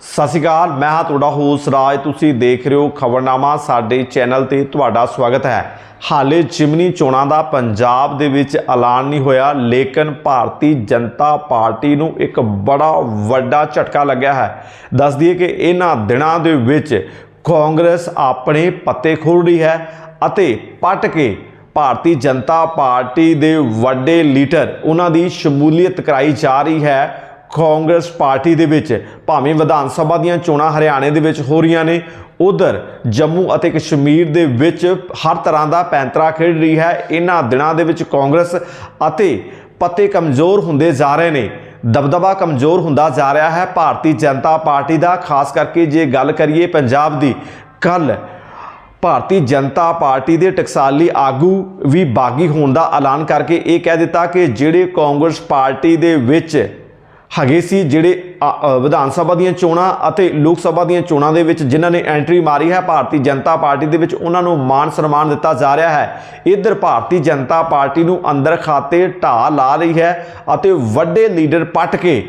ਸਤਿ ਸ਼੍ਰੀ ਅਕਾਲ, ਮੈਂ ਹਾਂ ਤੁਹਾਡਾ ਹੋਸਟ ਰਾਜ। ਤੁਸੀਂ ਦੇਖ ਰਹੇ ਹੋ ਖਬਰਨਾਮਾ, ਸਾਡੇ ਚੈਨਲ ਤੇ ਤੁਹਾਡਾ ਸਵਾਗਤ ਹੈ। ਹਾਲੇ ਜਿਮਨੀ ਚੋਣਾਂ ਦਾ ਪੰਜਾਬ ਦੇ ਵਿੱਚ ਐਲਾਨ ਨਹੀਂ ਹੋਇਆ, ਲੇਕਿਨ ਭਾਰਤੀ ਜਨਤਾ ਪਾਰਟੀ ਨੂੰ ਇੱਕ ਬੜਾ ਵੱਡਾ ਝਟਕਾ ਲੱਗਿਆ ਹੈ। ਦੱਸ ਦਈਏ ਕਿ ਇਹਨਾਂ ਦਿਨਾਂ ਦੇ ਵਿੱਚ ਕਾਂਗਰਸ ਆਪਣੇ ਪੱਤੇ ਖੋਲ ਰਹੀ ਹੈ ਅਤੇ ਪਟ ਕੇ ਭਾਰਤੀ ਜਨਤਾ ਪਾਰਟੀ ਦੇ ਵੱਡੇ ਲੀਡਰ, ਉਹਨਾਂ ਦੀ ਸ਼ਮੂਲੀਅਤ ਕਰਾਈ ਜਾ ਰਹੀ ਹੈ। ਕਾਂਗਰਸ ਪਾਰਟੀ ਦੇ ਵਿੱਚ ਭਾਵੇਂ ਵਿਧਾਨ ਸਭਾ ਦੀਆਂ ਚੋਣਾਂ ਹਰਿਆਣੇ ਦੇ ਵਿੱਚ ਹੋ ਰਹੀਆਂ ਨੇ, ਉਧਰ ਜੰਮੂ ਅਤੇ ਕਸ਼ਮੀਰ ਦੇ ਵਿੱਚ ਹਰ ਤਰ੍ਹਾਂ ਦਾ ਪੈਂਤਰਾ ਖੇਡ ਰਹੀ ਹੈ। ਇਹਨਾਂ ਦਿਨਾਂ ਦੇ ਵਿੱਚ ਕਾਂਗਰਸ ਅਤੇ ਪੱਤੇ ਕਮਜ਼ੋਰ ਹੁੰਦੇ ਜਾ ਰਹੇ ਨੇ, ਦਬਦਬਾ ਕਮਜ਼ੋਰ ਹੁੰਦਾ ਜਾ ਰਿਹਾ ਹੈ। ਭਾਰਤੀ ਜਨਤਾ ਪਾਰਟੀ ਦਾ, ਖਾਸ ਕਰਕੇ ਜੇ ਗੱਲ ਕਰੀਏ ਪੰਜਾਬ ਦੀ, ਕੱਲ ਭਾਰਤੀ ਜਨਤਾ ਪਾਰਟੀ ਦੇ ਟਕਸਾਲੀ ਆਗੂ ਵੀ ਬਾਗੀ ਹੋਣ ਦਾ ਐਲਾਨ ਕਰਕੇ ਇਹ ਕਹਿ ਦਿੱਤਾ ਕਿ ਜਿਹੜੇ ਕਾਂਗਰਸ ਪਾਰਟੀ ਦੇ ਵਿੱਚ ਹੈਗੇ ਸੀ ਜਿਹੜੇ ਵਿਧਾਨ ਸਭਾ ਦੀਆਂ ਚੋਣਾਂ ਅਤੇ ਲੋਕ ਸਭਾ ਦੀਆਂ ਚੋਣਾਂ ਦੇ ਵਿੱਚ ਜਿਨ੍ਹਾਂ ਨੇ ਐਂਟਰੀ ਮਾਰੀ ਹੈ, ਭਾਰਤੀ ਜਨਤਾ ਪਾਰਟੀ ਦੇ ਵਿੱਚ ਉਹਨਾਂ ਨੂੰ ਮਾਨ ਸਨਮਾਨ ਦਿੱਤਾ ਜਾ ਰਿਹਾ ਹੈ। ਇਧਰ ਭਾਰਤੀ ਜਨਤਾ ਪਾਰਟੀ ਨੂੰ ਅੰਦਰ ਖਾਤੇ ਢਾਹ ਲਾ ਰਹੀ ਹੈ ਅਤੇ ਵੱਡੇ ਲੀਡਰ ਪਟ ਕੇ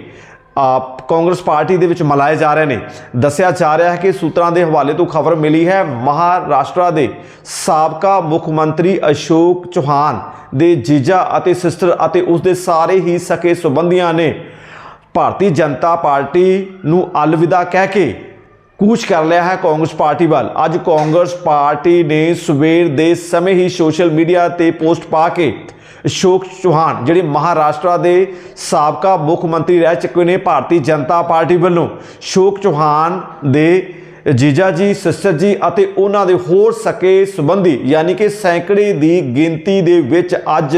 ਆਪ ਕਾਂਗਰਸ ਪਾਰਟੀ ਦੇ ਵਿੱਚ ਮਲਾਏ ਜਾ ਰਹੇ ਨੇ। ਦੱਸਿਆ ਜਾ ਰਿਹਾ ਹੈ ਕਿ ਸੂਤਰਾਂ ਦੇ ਹਵਾਲੇ ਤੋਂ ਖਬਰ ਮਿਲੀ ਹੈ, ਮਹਾਰਾਸ਼ਟਰ ਦੇ ਸਾਬਕਾ ਮੁੱਖ ਮੰਤਰੀ ਅਸ਼ੋਕ ਚੌਹਾਨ ਦੇ ਜੀਜਾ ਅਤੇ ਸਿਸਟਰ ਅਤੇ ਉਸ ਦੇ ਸਾਰੇ ਹੀ ਸਕੇ ਸੰਬੰਧੀਆਂ ਨੇ ਭਾਰਤੀ ਜਨਤਾ ਪਾਰਟੀ ਨੂੰ ਅਲਵਿਦਾ ਕਹਿ ਕੇ ਕੂਚ ਕਰ ਲਿਆ ਹੈ ਕਾਂਗਰਸ ਪਾਰਟੀ ਵੱਲ। ਅੱਜ ਕਾਂਗਰਸ ਪਾਰਟੀ ਨੇ ਸਵੇਰ ਦੇ ਸਮੇਂ ਹੀ ਸੋਸ਼ਲ ਮੀਡੀਆ ਤੇ ਪੋਸਟ ਪਾ ਕੇ ਅਸ਼ੋਕ ਚੌਹਾਨ, ਜਿਹੜੇ ਮਹਾਰਾਸ਼ਟਰ ਦੇ ਸਾਬਕਾ ਮੁੱਖ ਮੰਤਰੀ ਰਹਿ ਚੁੱਕੇ ਨੇ ਭਾਰਤੀ ਜਨਤਾ ਪਾਰਟੀ ਵੱਲੋਂ, ਅਸ਼ੋਕ ਚੌਹਾਨ ਦੇ ਜੀਜਾ ਜੀ, ਸਿਸਟਰ ਜੀ ਅਤੇ ਉਹਨਾਂ ਦੇ ਹੋਰ ਸਕੇ ਸੰਬੰਧੀ, ਯਾਨੀ ਕਿ ਸੈਂਕੜੇ ਦੀ ਗਿਣਤੀ ਦੇ ਵਿੱਚ ਅੱਜ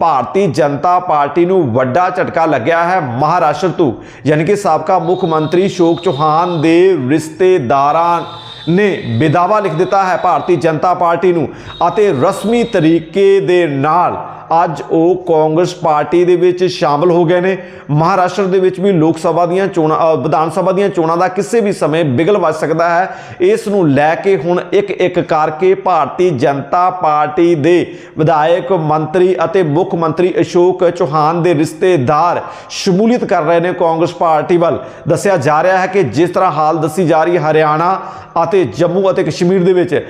ਭਾਰਤੀ ਜਨਤਾ ਪਾਰਟੀ ਨੂੰ ਵੱਡਾ ਝਟਕਾ ਲੱਗਿਆ ਹੈ ਮਹਾਰਾਸ਼ਟਰ ਤੋਂ, ਯਾਨੀ ਕਿ ਸਾਬਕਾ ਮੁੱਖ ਮੰਤਰੀ ਸ਼ੋਕ ਚੌਹਾਨ ਦੇ ਰਿਸ਼ਤੇਦਾਰਾਂ ਨੇ ਬੇਦਾਵਾ ਲਿਖ ਦਿੱਤਾ ਹੈ ਭਾਰਤੀ ਜਨਤਾ ਪਾਰਟੀ ਨੂੰ ਅਤੇ ਰਸਮੀ ਤਰੀਕੇ ਦੇ ਨਾਲ ਅੱਜ ਉਹ ਕਾਂਗਰਸ ਪਾਰਟੀ ਦੇ ਵਿੱਚ ਸ਼ਾਮਲ ਹੋ ਗਏ ਨੇ। ਮਹਾਰਾਸ਼ਟਰ ਦੇ ਵਿੱਚ ਵੀ ਲੋਕ ਸਭਾ ਦੀਆਂ ਚੋਣਾਂ ਅ, ਵਿਧਾਨ ਸਭਾ ਦੀਆਂ ਚੋਣਾਂ ਦਾ ਕਿਸੇ ਵੀ ਸਮੇਂ ਬਿਗਲ ਵੱਜ ਸਕਦਾ ਹੈ। ਇਸ ਨੂੰ ਲੈ ਕੇ ਹੁਣ ਇੱਕ ਇੱਕ ਕਰਕੇ ਭਾਰਤੀ ਜਨਤਾ ਪਾਰਟੀ ਦੇ ਵਿਧਾਇਕ ਮੰਤਰੀ ਅਤੇ ਮੁੱਖ ਮੰਤਰੀ ਅਸ਼ੋਕ ਚੌਹਾਨ ਦੇ ਰਿਸ਼ਤੇਦਾਰ ਸ਼ਮੂਲੀਅਤ ਕਰ ਰਹੇ ਨੇ ਕਾਂਗਰਸ ਪਾਰਟੀ ਵੱਲ। ਦੱਸਿਆ ਜਾ ਰਿਹਾ ਹੈ ਕਿ ਜਿਸ ਤਰ੍ਹਾਂ ਹਾਲ ਦੱਸੀ ਜਾ ਰਹੀ ਹੈ ਹਰਿਆਣਾ ਅਤੇ ਜੰਮੂ ਅਤੇ ਕਸ਼ਮੀਰ ਦੇ ਵਿੱਚ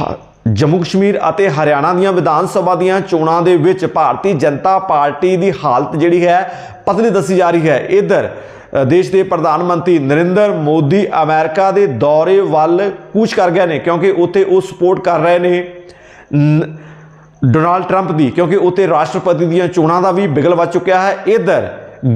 ਹ- ਜੰਮੂ ਕਸ਼ਮੀਰ ਅਤੇ ਹਰਿਆਣਾ ਦੀਆਂ ਵਿਧਾਨ ਸਭਾ ਦੀਆਂ ਚੋਣਾਂ ਦੇ ਵਿੱਚ ਭਾਰਤੀ ਜਨਤਾ ਪਾਰਟੀ ਦੀ ਹਾਲਤ ਜਿਹੜੀ ਹੈ ਪਤਲੀ ਦੱਸੀ ਜਾ ਰਹੀ ਹੈ। ਇਧਰ ਦੇਸ਼ ਦੇ ਪ੍ਰਧਾਨ ਮੰਤਰੀ ਨਰਿੰਦਰ ਮੋਦੀ ਅਮਰੀਕਾ ਦੇ ਦੌਰੇ ਵੱਲ ਕੂਚ ਕਰ ਗਏ ਨੇ ਕਿਉਂਕਿ ਉੱਥੇ ਉਹ ਸਪੋਰਟ ਕਰ ਰਹੇ ਨੇ, ਡੋਨਾਲਡ ਟਰੰਪ ਦੀ, ਕਿਉਂਕਿ ਉੱਥੇ ਰਾਸ਼ਟਰਪਤੀ ਦੀਆਂ ਚੋਣਾਂ ਦਾ ਵੀ ਬਿਗਲ ਵੱਜ ਚੁੱਕਿਆ ਹੈ। ਇਧਰ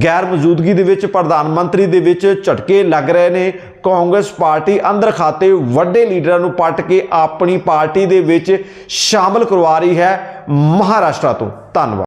ਗੈਰ ਮੌਜੂਦਗੀ ਦੇ ਵਿੱਚ ਪ੍ਰਧਾਨ ਮੰਤਰੀ ਦੇ ਵਿੱਚ ਝਟਕੇ ਲੱਗ ਰਹੇ ਨੇ। ਕਾਂਗਰਸ ਪਾਰਟੀ ਅੰਦਰ ਖਾਤੇ ਵੱਡੇ ਲੀਡਰਾਂ ਨੂੰ ਪੱਟ ਕੇ ਆਪਣੀ ਪਾਰਟੀ ਦੇ ਵਿੱਚ ਸ਼ਾਮਲ ਕਰਵਾ ਰਹੀ ਹੈ। ਮਹਾਰਾਸ਼ਟਰ ਤੋਂ ਧੰਨਵਾਦ।